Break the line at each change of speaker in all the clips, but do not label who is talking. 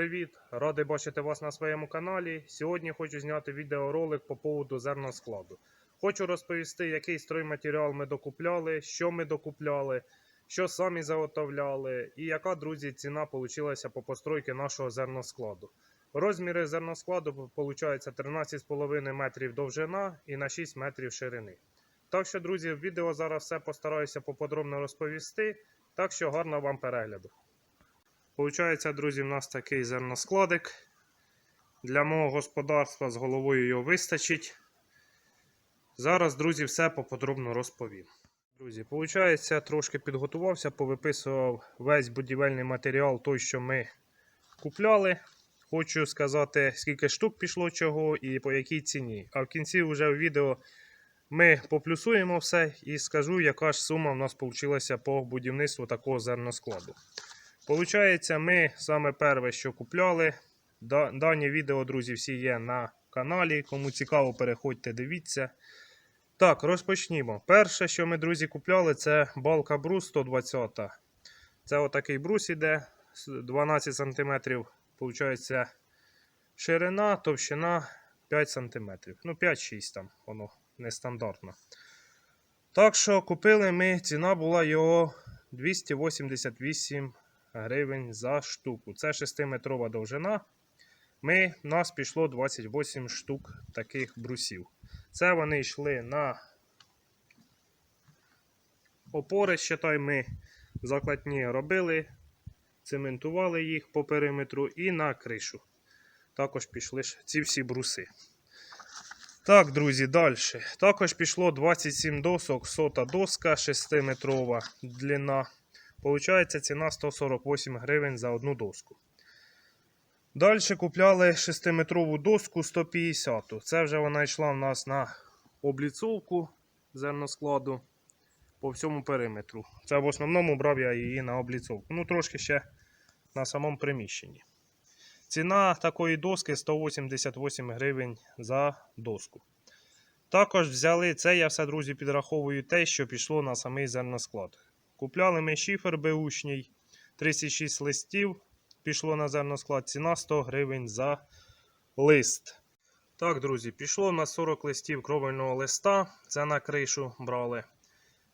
привіт! Радий бачити вас на своєму каналі. Сьогодні хочу зняти відеоролик по поводу зерноскладу. Хочу розповісти, який стройматеріал ми докупляли, що ми докупляли, що самі заготовляли і яка, друзі, ціна вийшла по постройці нашого зерноскладу. Розміри зерноскладу виходить 13,5 метрів довжина і на 6 метрів ширини. Так що, друзі, в відео зараз все постараюся поподробно розповісти, так що гарного вам перегляду. Получається, друзі, в нас такий зерноскладик. Для мого господарства з головою його вистачить. Зараз, друзі, все поподробно розповім. Друзі, виходить, трошки підготувався, повиписував весь будівельний матеріал, той, що ми купляли. Хочу сказати, скільки штук пішло чого і по якій ціні. А в кінці вже в відео ми поплюсуємо все і скажу, яка ж сума в нас вийшла по будівництву такого зерноскладу. Получається, ми саме перше, що купляли. Дані відео, друзі, всі є на каналі. Кому цікаво, переходьте, дивіться. Так, розпочнімо. Перше, що ми, друзі, купляли, це балка брус 120. Це отакий брус іде 12 см. Получається, ширина, товщина 5 см. Ну, 5-6 там, воно нестандартно. Так що купили ми, ціна була його 288 гривень за штуку. Це 6-метрова довжина. Ми, у нас пішло 28 штук таких брусів. Це вони йшли на опори, считай, ми закладні робили, цементували їх по периметру і на кришу. Також пішли ці всі бруси. Так, друзі, далі. Також пішло 27 досок, сота доска 6-метрова длина. Получається ціна 148 гривень за одну доску. Далі купляли 6-метрову доску 150. Це вже вона йшла в нас на обліцовку зерноскладу по всьому периметру. Це в основному брав я її на обліцовку. Ну, трошки ще на самому приміщенні. Ціна такої доски 188 гривень за доску. Також взяли це, я все, друзі, підраховую те, що пішло на самий зерносклад. Купляли ми шифер беушній, 36 листів пішло на зерносклад, ціна 100 гривень за лист. Так, друзі, пішло на 40 листів кровельного листа. Це на кришу брали.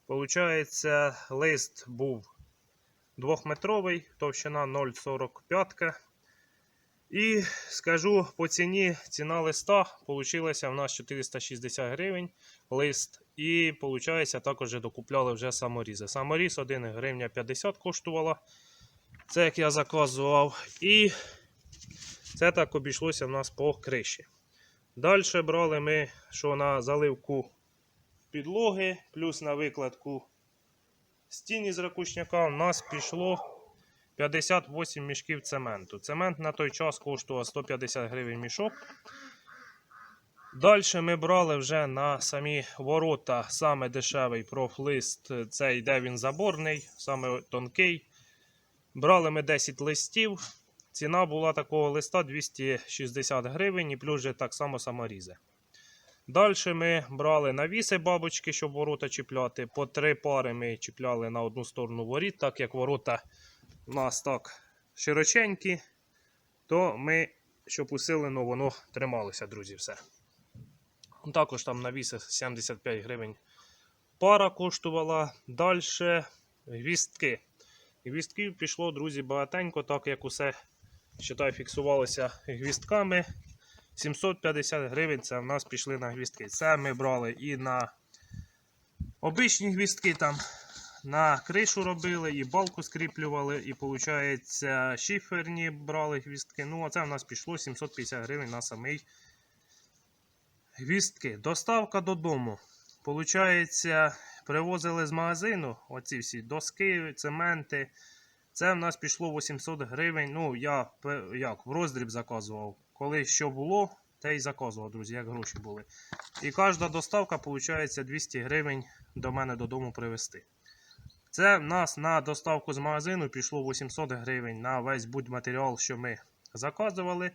Получається, лист був двохметровий, товщина 0,45. І скажу по ціні, ціна листа получилася в нас 460 гривень лист. І виходить, також докупляли вже саморізи. Саморіз 1 гривня 50 коштувала. Це як я заказував. І це так обійшлося в нас по криші. Далі брали ми, що на заливку підлоги, плюс на викладку стіні з ракушняка, у нас пішло 58 мішків цементу. Цемент на той час коштував 150 гривень мішок. Далі ми брали вже на самі ворота саме дешевий профлист. Це йде він заборний, саме тонкий. Брали ми 10 листів. Ціна була такого листа 260 гривень і плюс же так само саморізи. Далі ми брали навіси бабочки, щоб ворота чіпляти. По три пари ми чіпляли на одну сторону воріт, так як ворота у нас так широченькі, то ми, щоб усилено воно трималося, друзі, все. Також там навіси 75 гривень пара коштувала. Далі гвістки. Гвістків пішло, друзі, багатенько, так як усе считай, фіксувалося гвістками. 750 гривень це в нас пішли на гвістки. Це ми брали і на обичні гвістки там на кришу робили, і балку скріплювали, і, виходить, шиферні брали гвістки. Ну, а це в нас пішло 750 гривень на самий гвістки. Доставка додому. Получається, привозили з магазину оці всі доски, цементи. Це в нас пішло 800 гривень. Ну, я як, в роздріб заказував. Коли що було, те й заказував, друзі, як гроші були. І кожна доставка, виходить, 200 гривень до мене додому привезти. Це в нас на доставку з магазину пішло 800 гривень на весь будь-матеріал, що ми заказували.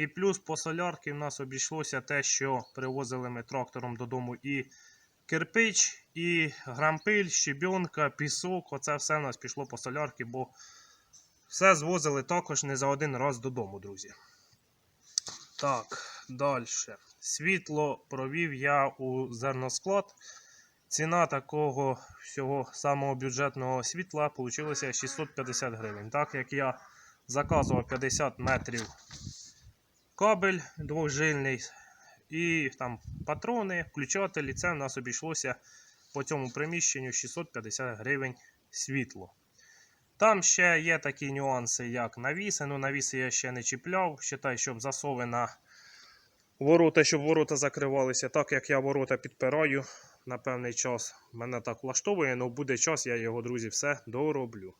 І плюс по солярки в нас обійшлося те, що привозили ми трактором додому і кирпич, і грампиль, щебінка, пісок. Оце все в нас пішло по солярки, бо Все звозили також не за один раз додому, друзі. Так, далі. Світло провів я у зерносклад. Ціна такого всього самого бюджетного світла вийшла 650 гривень. Так як я заказував 50 метрів кабель двожильний і там патрони, включателі, це в нас обійшлося по цьому приміщенню 650 гривень світло. Там ще є такі нюанси, як навіси. Ну, навіси я ще не чіпляв. Считай, щоб засови на ворота, щоб ворота закривалися. Так як я ворота підпираю на певний час, мене так влаштовує, але буде час, я його, друзі, все дороблю.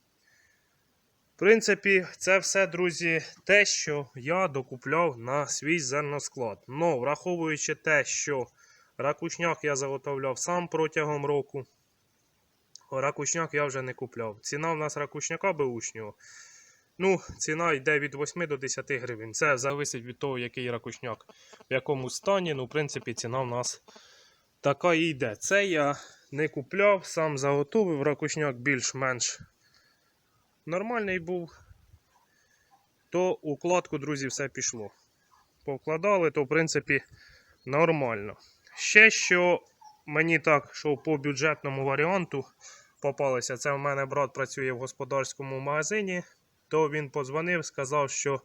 Принципі, це все, друзі, те, що я докупляв на свій зерносклад. Но враховуючи те, що ракушняк я заготовляв сам протягом року. Ракушняк я вже не купляв. Ціна в нас ракушняка беушнього. Ну, ціна йде від 8 до 10 гривень. Це залежить від того, який ракушняк в якому стані. Ну, в принципі, ціна в нас така і йде. Це я не купляв, сам заготовив. Ракушняк більш-менш нормальний був. То укладку, друзі, все пішло. Повкладали, то в принципі нормально. Ще що мені так, що по бюджетному варіанту попалося, це в мене брат працює в господарському магазині, то він подзвонив, сказав, що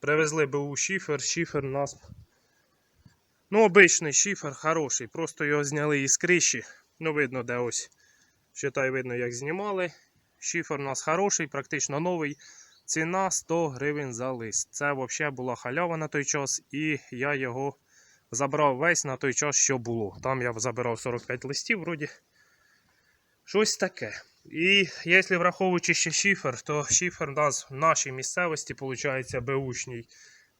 привезли БУ шифер. Шифер нас. Ну, обичний шифер, хороший. Просто його зняли із криші. Ну, видно, де ось. Считай, видно, як знімали. Шифер у нас хороший, практично новий. Ціна 100 гривень за лист. Це взагалі була халява на той час, і я його забрав весь на той час, що було. Там я забирав 45 листів, вроді. Щось таке. І якщо враховуючи ще шифер, то шифер у нас в нашій місцевості, виходить, беушній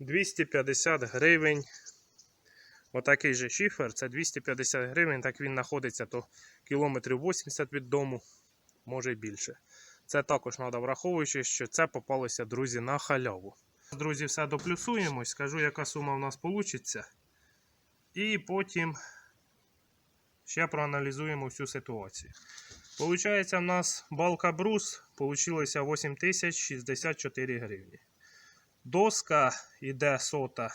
250 гривень. Отакий же шифер, це 250 гривень, так він знаходиться то кілометрів 80 від дому, може й більше. Це також треба враховуючи, що це попалося, друзі, на халяву. Друзі, все доплюсуємо, скажу, яка сума в нас вийде. І потім ще проаналізуємо всю ситуацію. Получається, в нас балка брус получилося 8064 гривні. Доска йде сота.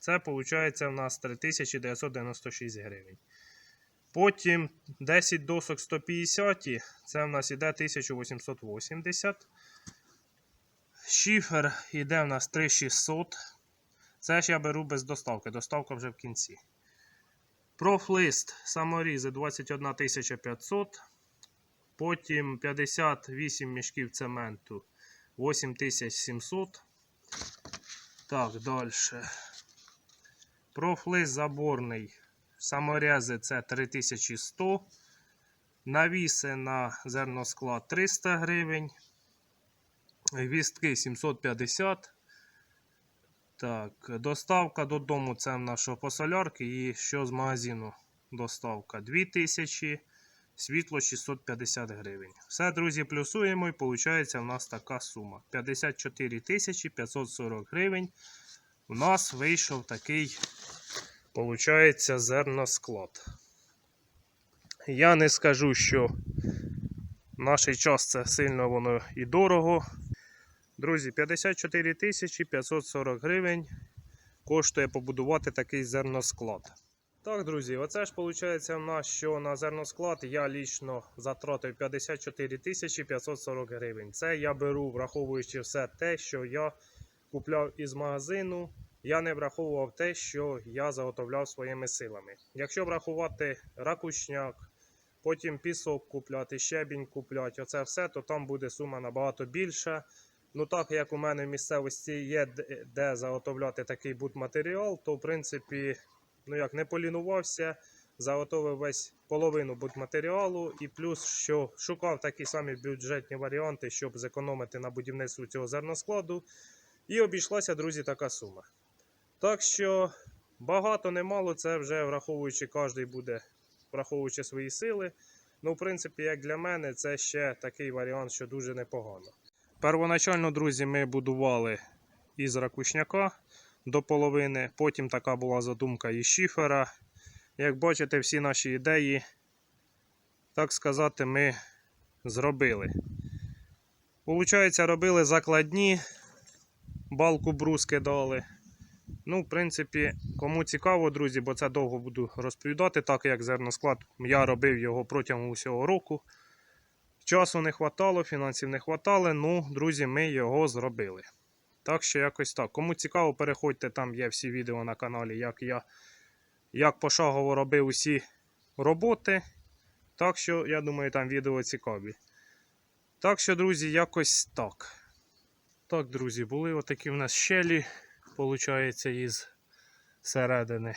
Це виходить у нас 3996 гривень. Потім 10 досок 150, це в нас іде 1880. Шифер іде в нас 3600. Це ж я беру без доставки. Доставка вже в кінці. Профлист саморізи 21500. Потім 58 мішків цементу 8700. Так, далі. Профлист заборний. Саморези це 3100. Навіси на зерносклад 300 гривень. Вістки 750. Так, доставка додому це в нашого посолярки. І що з магазину доставка 2000. Світло 650 гривень. Все, друзі, плюсуємо і виходить в нас така сума. 54 540 гривень. У нас вийшов такий, виходить, зерносклад. Я не скажу, що в наш час це сильно воно і дорого. Друзі, 54 тисячі 540 гривень коштує побудувати такий зерносклад. Так, друзі, оце ж виходить в нас, що на зерносклад я лічно затратив 54 тисячі 540 гривень. Це я беру, враховуючи все те, що я купляв із магазину. Я не враховував те, що я заготовляв своїми силами. Якщо врахувати ракушняк, потім пісок купляти, щебінь купляти, оце все, то там буде сума набагато більша. Ну так як у мене в місцевості є де- заготовляти такий будматеріал, то в принципі ну як не полінувався, заготовив весь половину будматеріалу і плюс що шукав такі самі бюджетні варіанти, щоб зекономити на будівництві цього зерноскладу. І обійшлася, друзі, така сума. Так що багато немало, це вже враховуючи, кожен буде враховуючи свої сили. Ну, в принципі, як для мене, це ще такий варіант, що дуже непогано. Первоначально, друзі, ми будували із ракушняка до половини. Потім така була задумка із шифера. Як бачите, всі наші ідеї, так сказати, ми зробили. Получається, робили закладні, балку бруски дали. Ну, в принципі, кому цікаво, друзі, бо це довго буду розповідати, так як зерносклад я робив його протягом усього року. Часу не хватало, фінансів не хватало, ну, друзі, ми його зробили. Так що якось так. Кому цікаво, переходьте, там є всі відео на каналі, як я як пошагово робив усі роботи. Так що, я думаю, там відео цікаві. Так що, друзі, якось так. Так, друзі, були отакі в нас щелі, виходить, із середини.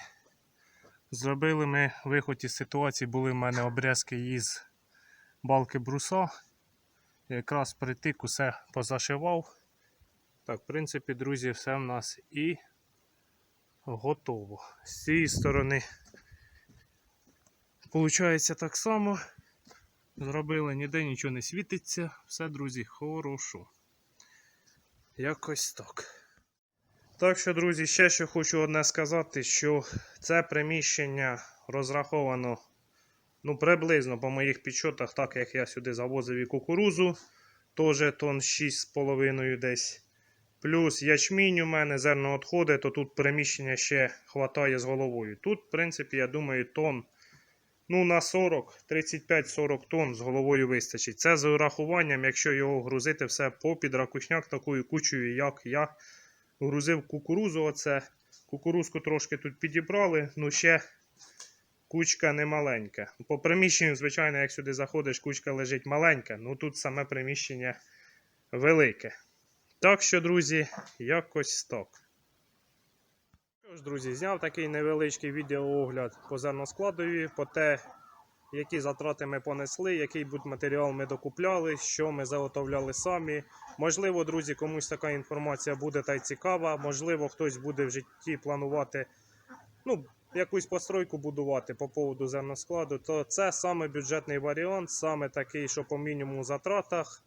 Зробили ми виход із ситуації, були в мене обрізки із балки бруса. Якраз притик, усе позашивав. Так, в принципі, друзі, все в нас і готово. З цієї сторони, виходить так само. Зробили, ніде нічого не світиться. Все, друзі, хорошо. Якось так. Так що, друзі, ще що хочу одне сказати, що це приміщення розраховано ну, приблизно по моїх підсчотах, так як я сюди завозив і кукурузу, теж тонн 6,5 десь. Плюс ячмінь у мене зерно відходи, то тут приміщення ще хватає з головою. Тут, в принципі, я думаю, тонн ну, на 40, 35-40 тонн з головою вистачить. Це з урахуванням, якщо його грузити все по підракушняк такою кучею, як я грузив кукурузу. Оце. Кукурузку трошки тут підібрали, ну ще кучка не маленька. По приміщенню, звичайно, як сюди заходиш, кучка лежить маленька, ну тут саме приміщення велике. Так що, друзі, якось так. Що ж, друзі, зняв такий невеличкий відеоогляд по зерноскладові, по те, які затрати ми понесли, який будматеріал ми докупляли, що ми заготовляли самі. Можливо, друзі, комусь така інформація буде та й цікава. Можливо, хтось буде в житті планувати ну, якусь постройку будувати по поводу зерноскладу, то це саме бюджетний варіант, саме такий, що по мінімуму затратах.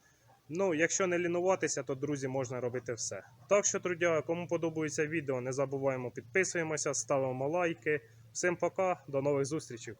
Ну, якщо не лінуватися, то друзі, можна робити все. Так що, друзі, кому подобається відео, не забуваємо підписуємося, ставимо лайки. Всім пока, до нових зустрічей.